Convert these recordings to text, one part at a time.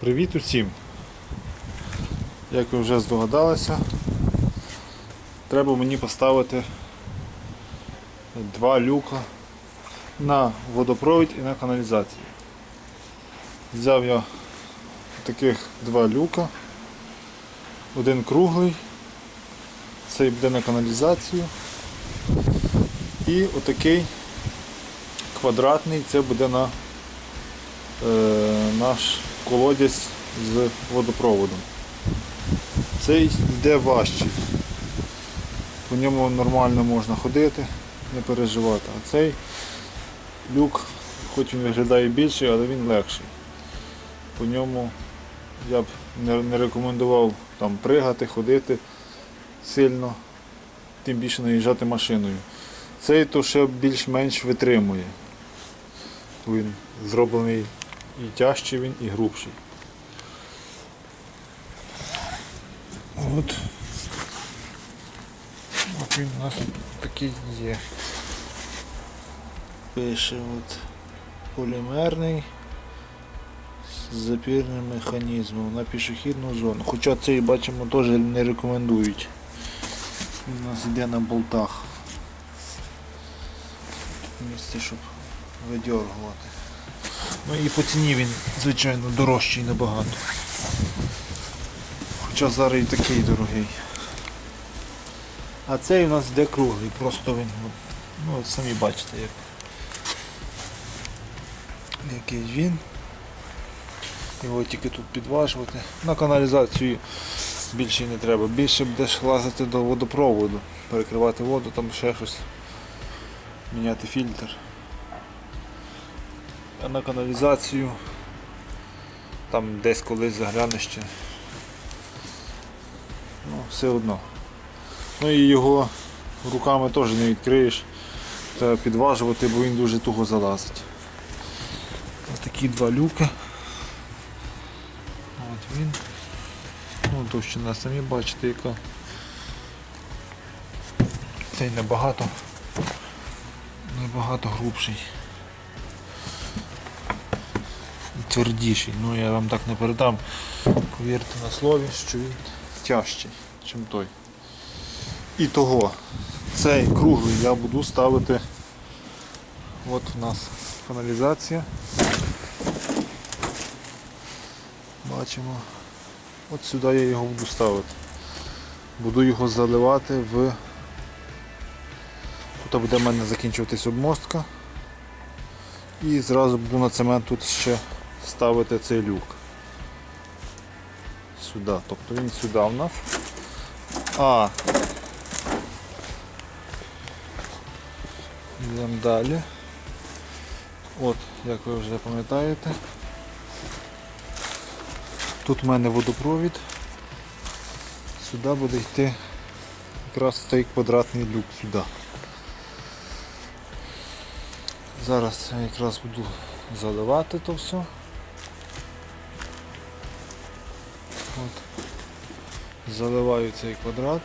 Привіт усім! Як ви вже здогадалися, треба мені поставити два люка на водопровід і на каналізацію. Взяв я таких два люка, один круглий, цей буде на каналізацію, і отакий квадратний, це буде на е, наш колодязь з водопроводом. Цей йде важчий. По ньому нормально можна ходити, не переживати. А цей люк, хоч він виглядає більший, але він легший. По ньому я б не рекомендував там пригати, ходити сильно, тим більше наїжджати машиною. Цей то ще більш-менш витримує. Він зроблений і тяжчий він, і грубший. От. От він у нас такий є. Пише от полімерний з запірним механізмом на пішохідну зону. Хоча цей бачимо теж не рекомендують. Він у нас йде на болтах. Місце, щоб видьоргувати. Ну і по ціні він, звичайно, дорожчий набагато. Хоча зараз і такий дорогий. А цей у нас йде круглий, просто він, ну от самі бачите, як, який він. Його тільки тут підважувати. На каналізацію більше не треба. Більше будеш лазити до водопроводу, перекривати воду, там ще щось, міняти фільтр. На каналізацію там десь колись заглянеш ще. Ну, все одно. Ну і його руками теж не відкриєш. Треба підважувати, бо він дуже туго залазить. Ось такі два люки. От він. Ну, товщина самі бачите яка. Цей набагато набагато грубший. Твердіший, ну я вам так не передам. Повірте на слові, що він тяжчий, ніж той. І того, цей круглий я буду ставити. От у нас каналізація. Бачимо. От сюди я його буду ставити. Буду його заливати в... Тут буде в мене закінчуватись обмостка. І зразу буду на цемент тут ще ставити цей люк. Сюди. Тобто він сюди в нас. А. Йдемо далі. От, як ви вже пам'ятаєте. Тут в мене водопровід. Сюди буде йти якраз цей квадратний люк сюди. Зараз я якраз буду заливати то все. От. Заливаю цей квадрат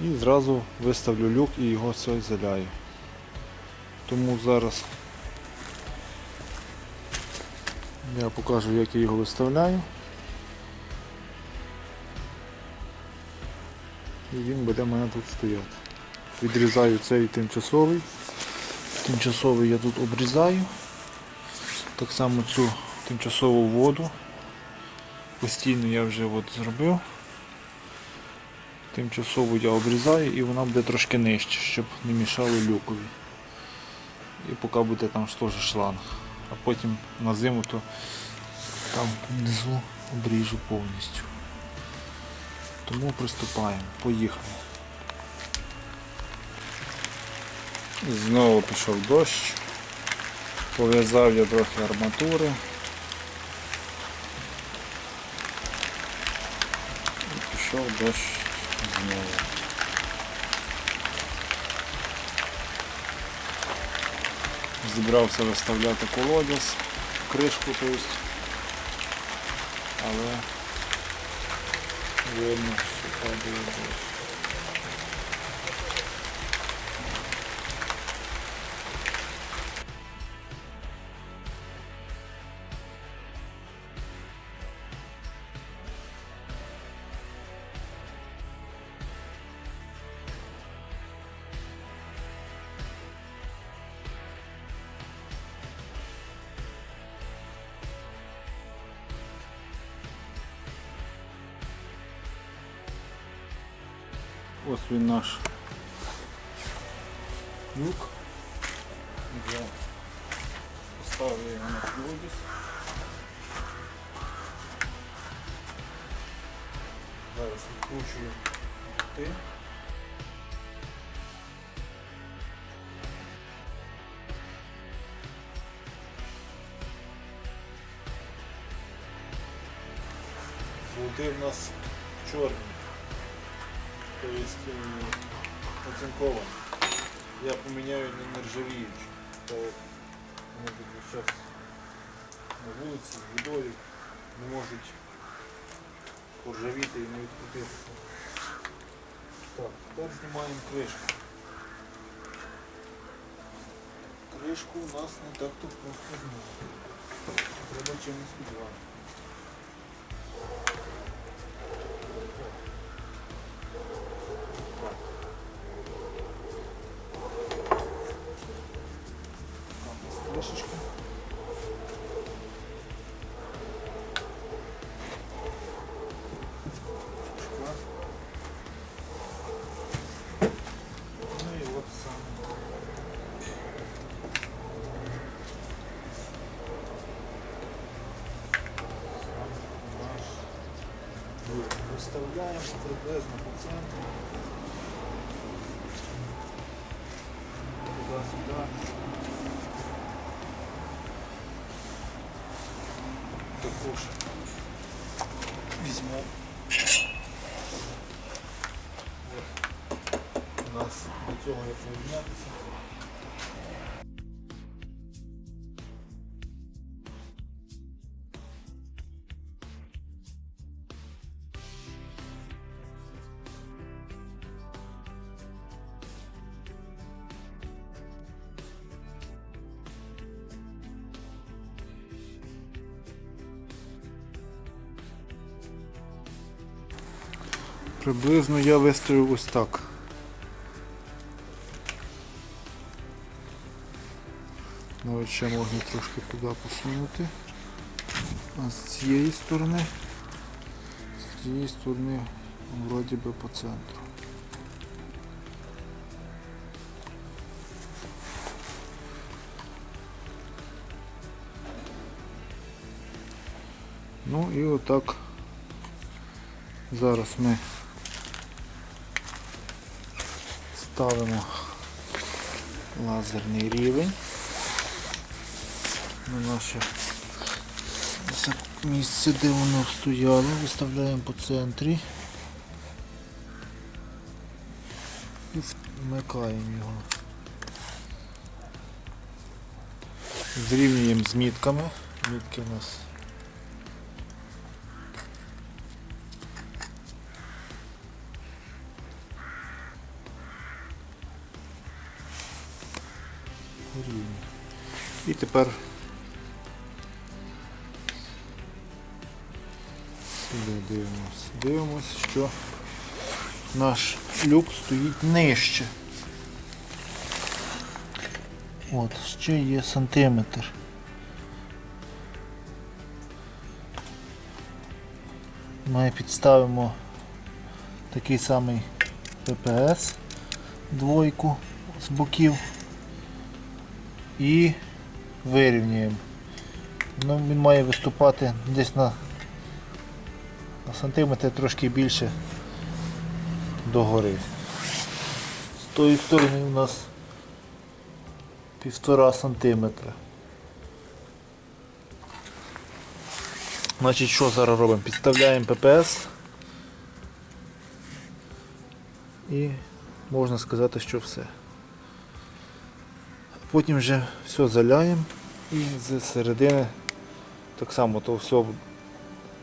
і зразу виставлю люк і його все заляю. Тому зараз я покажу як я його виставляю. І він буде в мене тут стояти. Відрізаю цей тимчасовий. Тимчасовий я тут обрізаю. Так само цю тимчасову воду. Постійно я вже от зробив. Тимчасово я обрізаю і вона буде трошки нижче, щоб не мішало люкові. І поки буде там теж шланг. А потім на зиму то там внизу обріжу повністю. Тому приступаємо. Поїхали. Знову пішов дощ. Пов'язав я трохи арматури. Пішов дощ знову. Зібрався виставляти колодязь, кришку тобто, але видно, що падає дощ. Ось він наш люк. Я поставлю його на колодязь. Зараз відкручую ти. Болти в нас чорні. Тобто е, оцинковані. Я поміняю на. То вони тут весь на вулиці, з водою не можуть поржавіти і не відкрутитися. Так, тепер знімаємо кришку. Кришку у нас не так-то просто зняти. Треба чимось підвати. Візьму. У нас до цього як. Приблизно я виставив ось так. Навіть ще можна трошки туди посунути. А з цієї сторони, з цієї сторони вроді би по центру. Ну і отак зараз ми ставимо лазерний рівень на наше місце, де воно стояло, виставляємо по центрі і вмикаємо його. Зрівнюємо з мітками. Мітки у нас І тепер сюди дивимося. Дивимося, що наш люк стоїть нижче. От, ще є сантиметр. Ми підставимо такий самий ППС двойку з боків і вирівнюємо. Ну, він має виступати десь на, на сантиметр трошки більше догори. З тої сторони у нас півтора сантиметра. Значить, що зараз робимо? Підставляємо ППС і можна сказати, що все. Потім вже все заляємо і з середини так само то все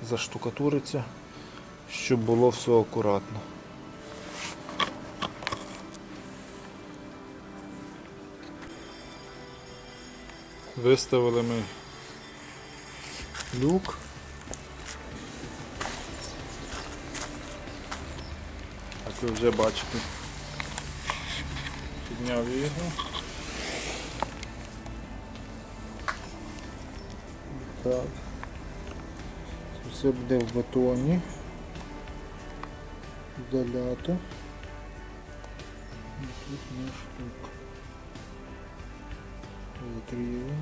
заштукатуриться, щоб було все акуратно. Виставили ми люк. Як ви вже бачите, підняв його. Так. Це все буде в бетоні. Залято. Тут наш лук. Закрили.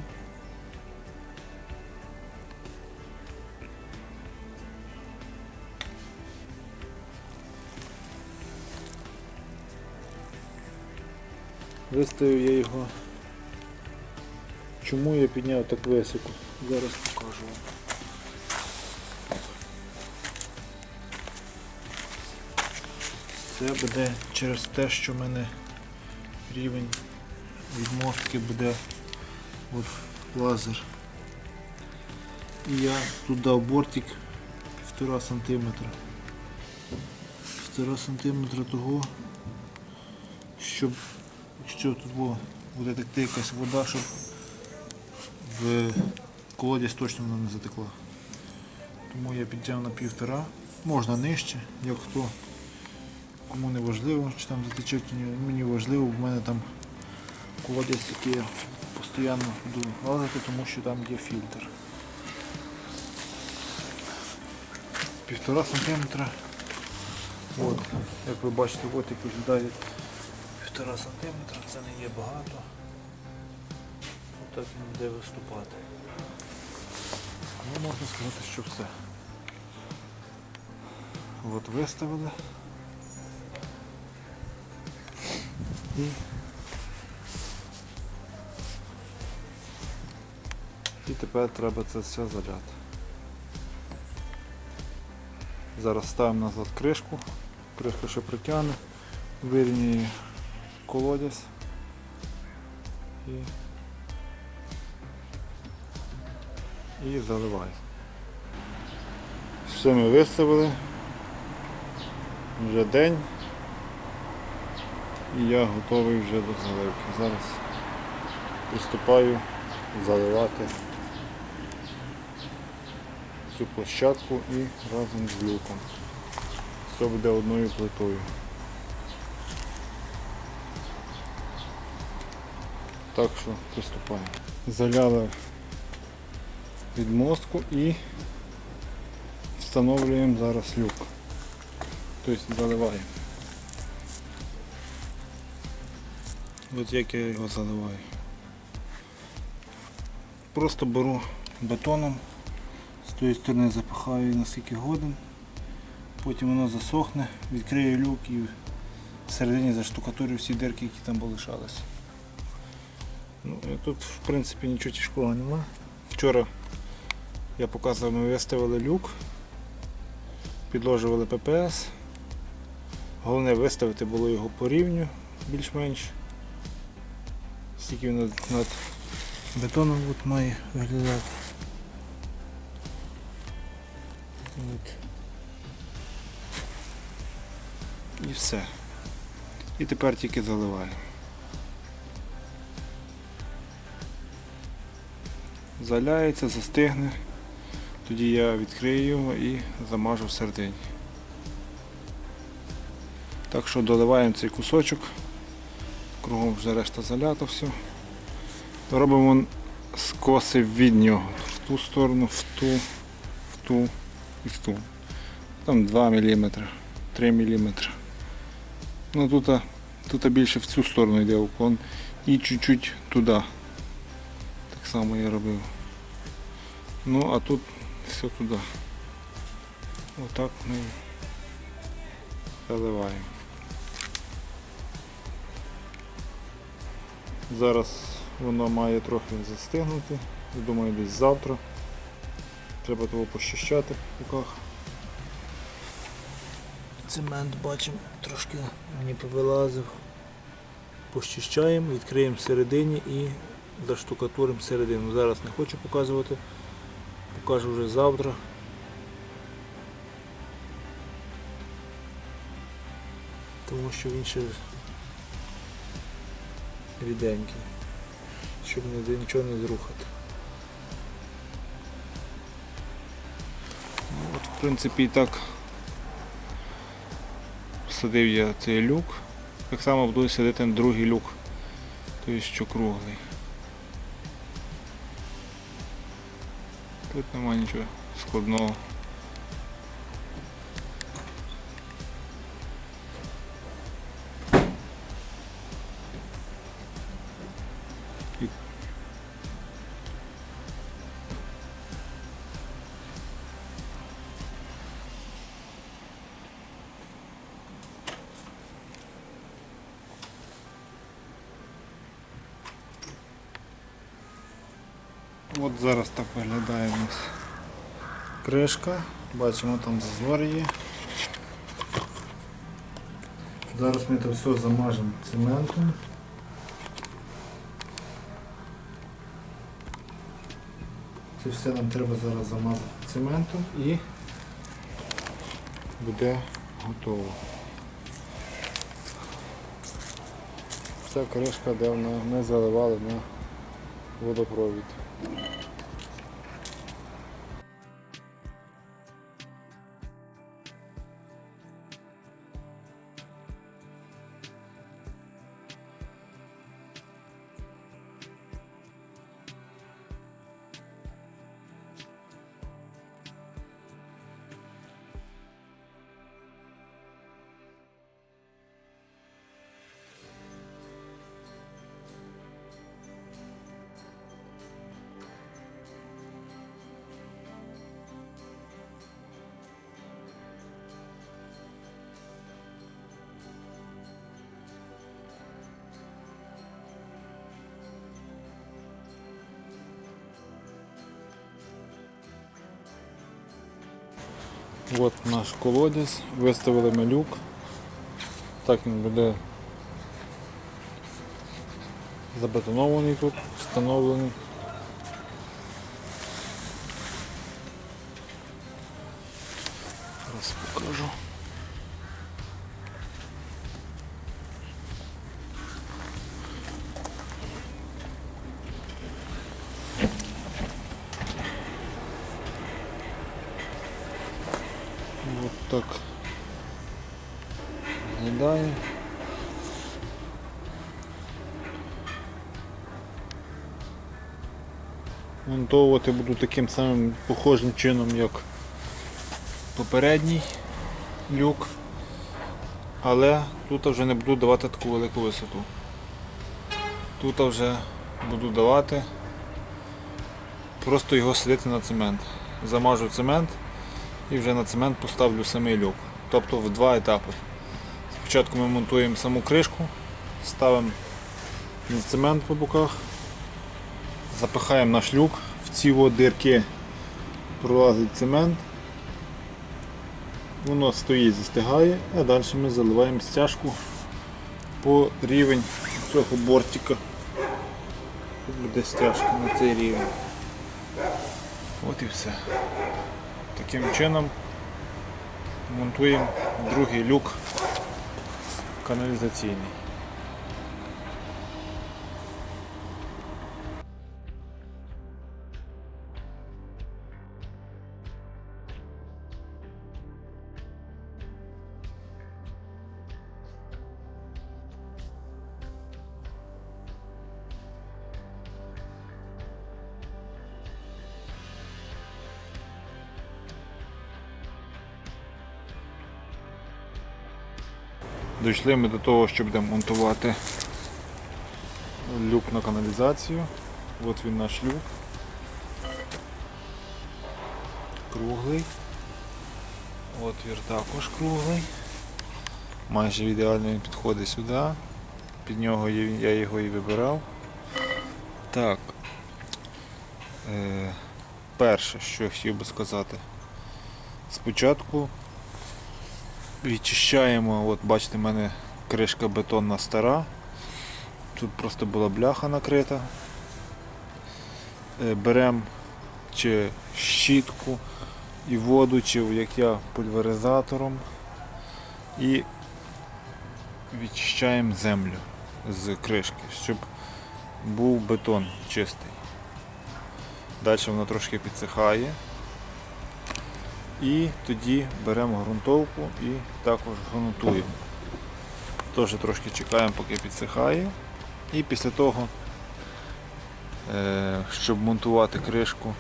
Виставив я його. Чому я підняв так високо? Зараз покажу вам. Це буде через те, що в мене рівень відмостки буде от лазер. І я тут дав бортик 1,5 см. 1,5 см того, щоб якщо тут во, буде текти якась вода, щоб в колодязь точно вона не затекла. Тому я підтягнув на півтора, можна нижче, як хто. Кому не важливо, чи там затече, чи ні, мені важливо, в мене там колодязь, який я постійно буду лазити, тому що там є фільтр. Півтора сантиметра. От, як ви бачите, от як виглядає півтора сантиметра, це не є багато. Він буде виступати. Ну, можна сказати, що все. От виставили. І І тепер треба це все заляти. Зараз ставимо назад кришку, кришка ще притягне, вирівнює колодязь і, і заливає. Все ми виставили. Вже день і я готовий вже до заливки. Зараз приступаю заливати цю площадку і разом з люком. Все буде одною плитою. Так що приступаємо. Заляли відмостку і встановлюємо зараз люк. Тобто заливаємо. От як я його заливаю. Просто беру бетоном, з тої сторони запихаю на скільки годин, потім воно засохне, відкрию люк і всередині заштукатурю всі дирки, які там полишалися. Ну, і тут в принципі нічого тяжкого нема. Вчора я показував, ми виставили люк, підложували ППС. Головне виставити було його по рівню більш-менш. Скільки він над, над бетоном от має виглядати. От. І все. І тепер тільки заливаю. Заляється, застигне, тоді я відкрию його і замажу всередині. Так що доливаємо цей кусочок, кругом вже решта залято все. Робимо скоси від нього. В ту сторону, в ту, в ту і в ту. Там 2 мм, 3 мм. Ну тут, тут більше в цю сторону йде уклон і чуть-чуть туди. Так само я робив. Ну а тут все туди. Отак ми заливаємо. Зараз воно має трохи застигнути. Я думаю, десь завтра. Треба того пощищати в руках. Цемент бачимо, трошки мені повилазив. Пощищаємо, відкриємо всередині і заштукатуримо середину. Зараз не хочу показувати, покажу вже завтра. Тому що він ще ріденький, щоб нічого не зрухати. Ну, От, в принципі, і так садив я цей люк. Так само буду садити другий люк, тобто що круглий. Тут нема нічого складного. Кришка. Бачимо там зазор є. Зараз ми це все замажемо цементом. Це все нам треба зараз замазати цементом і буде готово. Ця кришка, де ми заливали на водопровід. От наш колодязь, виставили ми люк. Так він буде забетонований тут, встановлений. Зараз покажу. Вот так виглядає. Монтовувати буду таким самим похожим чином, як попередній люк, але тут вже не буду давати таку велику висоту. Тут вже буду давати просто його сидити на цемент. Замажу цемент і вже на цемент поставлю самий люк. Тобто в два етапи. Спочатку ми монтуємо саму кришку, ставимо на цемент по боках, запихаємо наш люк, в ці дирки пролазить цемент, воно стоїть, застигає, а далі ми заливаємо стяжку по рівень цього бортика. Тут буде стяжка на цей рівень. От і все. Таким чином монтуємо другий люк каналізаційний. Дійшли ми до того, що будемо монтувати люк на каналізацію. От він наш люк. Круглий. Отвір також круглий. Майже ідеально він підходить сюди. Під нього я я його і вибирав. Так. Е, перше, що я хотів би сказати. Спочатку Відчищаємо, от бачите, в мене кришка бетонна стара. Тут просто була бляха накрита. Е, Беремо чи щітку і воду, чи як я пульверизатором і відчищаємо землю з кришки, щоб був бетон чистий. Далі воно трошки підсихає. І тоді беремо ґрунтовку і також ґрунтуємо. Теж трошки чекаємо, поки підсихає. І після того, е, щоб монтувати кришку,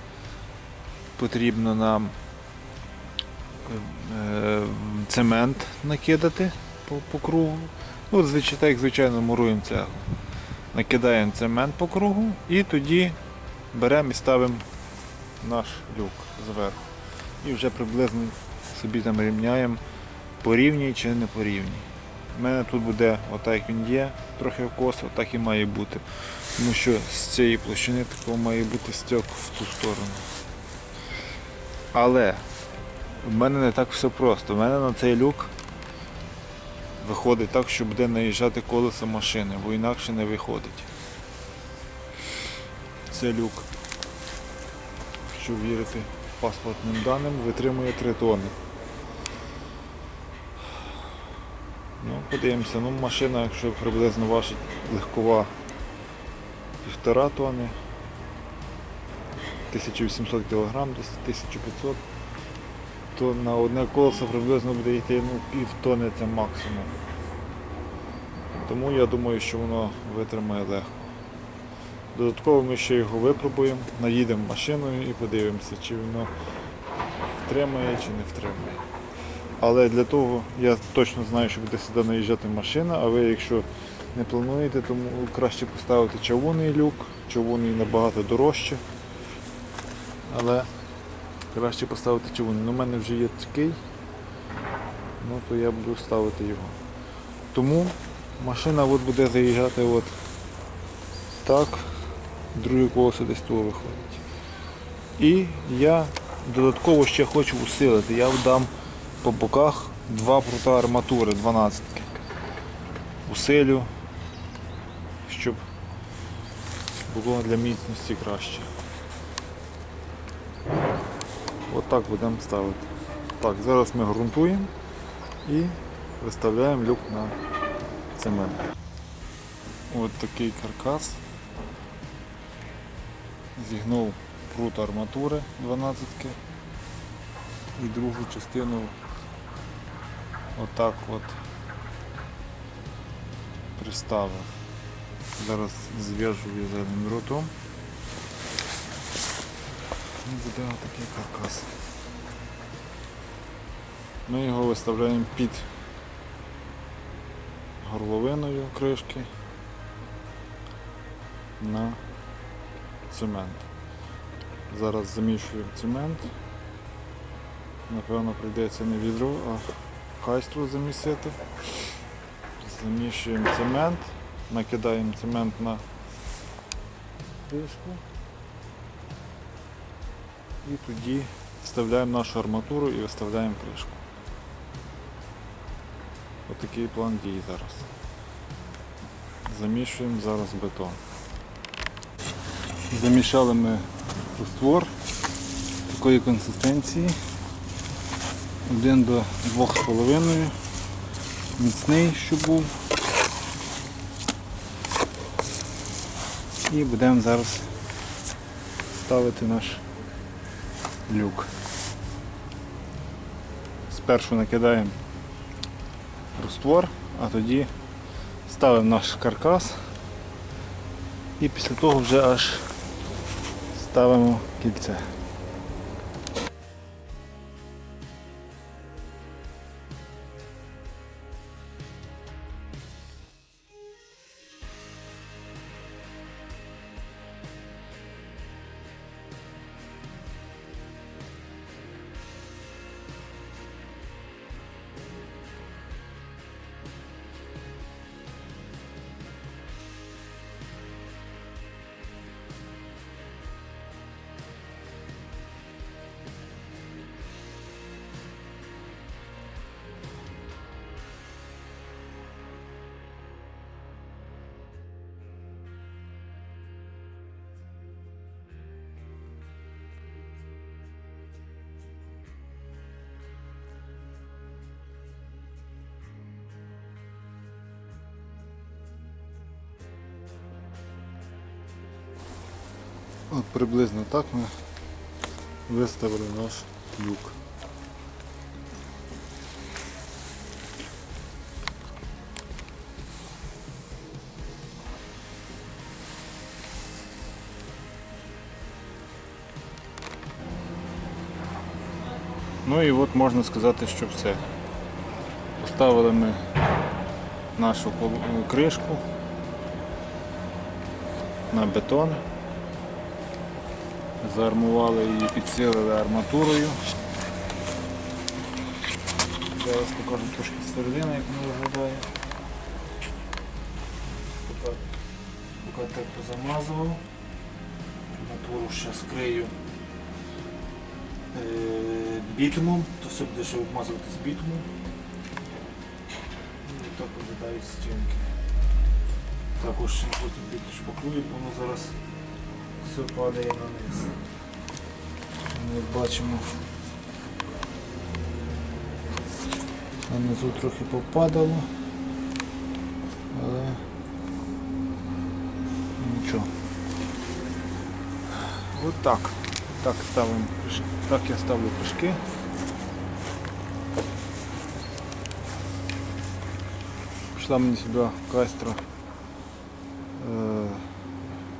потрібно нам е, цемент накидати по, кругу. Ну, звичайно, як звичайно муруємо цеглу. Накидаємо цемент по кругу і тоді беремо і ставимо наш люк зверху і вже приблизно собі там рівняємо по рівній чи не по рівній. У мене тут буде отак як він є, трохи косо, так і має бути. Тому що з цієї площини такого має бути стьок в ту сторону. Але в мене не так все просто. У мене на цей люк виходить так, що буде наїжджати колесо машини, бо інакше не виходить. Це люк, якщо вірити паспортним даним, витримує 3 тонни. Ну, подивимося, ну машина, якщо приблизно важить легкова півтора тонни, 1800 кг, 1500, то на одне колесо приблизно буде йти ну, пів тонни це максимум. Тому я думаю, що воно витримає легко. Додатково ми ще його випробуємо, наїдемо машиною і подивимося, чи воно втримає чи не втримає. Але для того я точно знаю, що буде сюди наїжджати машина, а ви якщо не плануєте, то краще поставити чавунний люк, чавунний набагато дорожче. Але краще поставити. Ну, у мене вже є такий, ну то я буду ставити його. Тому машина от буде заїжджати от так, друге колесо десь того виходить. І я додатково ще хочу усилити. Я вдам по боках два прута арматури 12. Усилю, щоб було для міцності краще. Отак будемо ставити. Так, зараз ми ґрунтуємо і виставляємо люк на цемент. Ось такий каркас. Зігнув прут арматури 12 і другу частину отак от приставив. Зараз зв'яжу в'язаним дротом. І буде отакий каркас. Ми його виставляємо під горловиною кришки на цемент. Зараз замішуємо цемент. Напевно прийдеться не відро, а хайстру замісити. Замішуємо цемент, накидаємо цемент на кришку і тоді вставляємо нашу арматуру і виставляємо кришку. Отакий план дій зараз. Замішуємо зараз бетон. Замішали ми раствор такої консистенції. Один до двох з половиною. Міцний, щоб був. І будемо зараз ставити наш люк. Спершу накидаємо раствор, а тоді ставимо наш каркас і після того вже аж ставимо кільце. От приблизно так ми виставили наш люк. Ну і от можна сказати, що все. Поставили ми нашу кришку на бетон. Заармували її, підсилили арматурою. Зараз покажу трошки середини, як вона виглядає. Поки так позамазував. Арматуру ще скрию е, бітумом, то все буде ще обмазувати з бітумом. Ну, і так виглядають стінки. Також потім шпаклую, бо воно зараз все падає на низ. Ми бачимо. Нанизу трохи попадало, але нічого. От так. Ставимо. Так я ставлю кришки. Пішла мені сюди кастра е,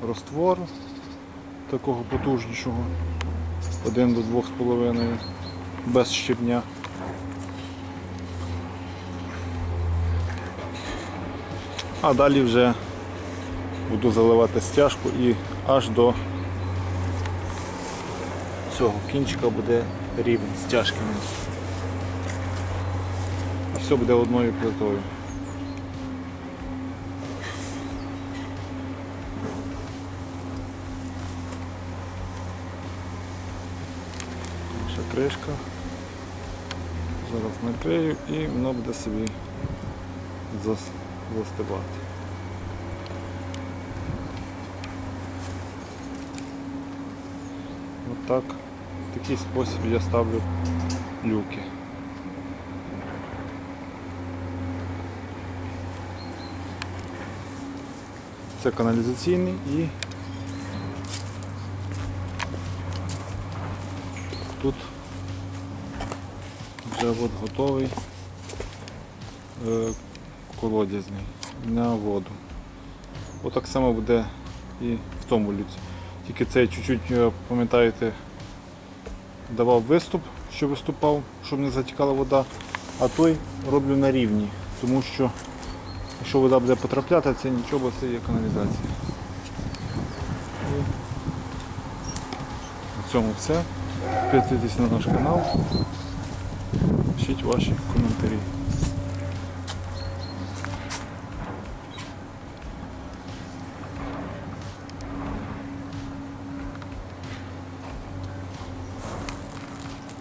роствору такого потужнішого. 1 до 2,5 без щебня. А далі вже буду заливати стяжку і аж до цього кінчика буде рівень стяжки. І все буде одною плитою. Ще кришка. Зараз накрию і воно буде собі застивати. Отак. В такий спосіб я ставлю люки. Це каналізаційний і тут вже от готовий е, колодязний на воду. Отак само буде і в тому люці. Тільки цей чуть-чуть, е, пам'ятаєте, давав виступ, що виступав, щоб не затікала вода, а той роблю на рівні, тому що якщо вода буде потрапляти, це нічого, це є каналізація. І на цьому все. Підписуйтесь на наш канал, пишіть ваші коментарі.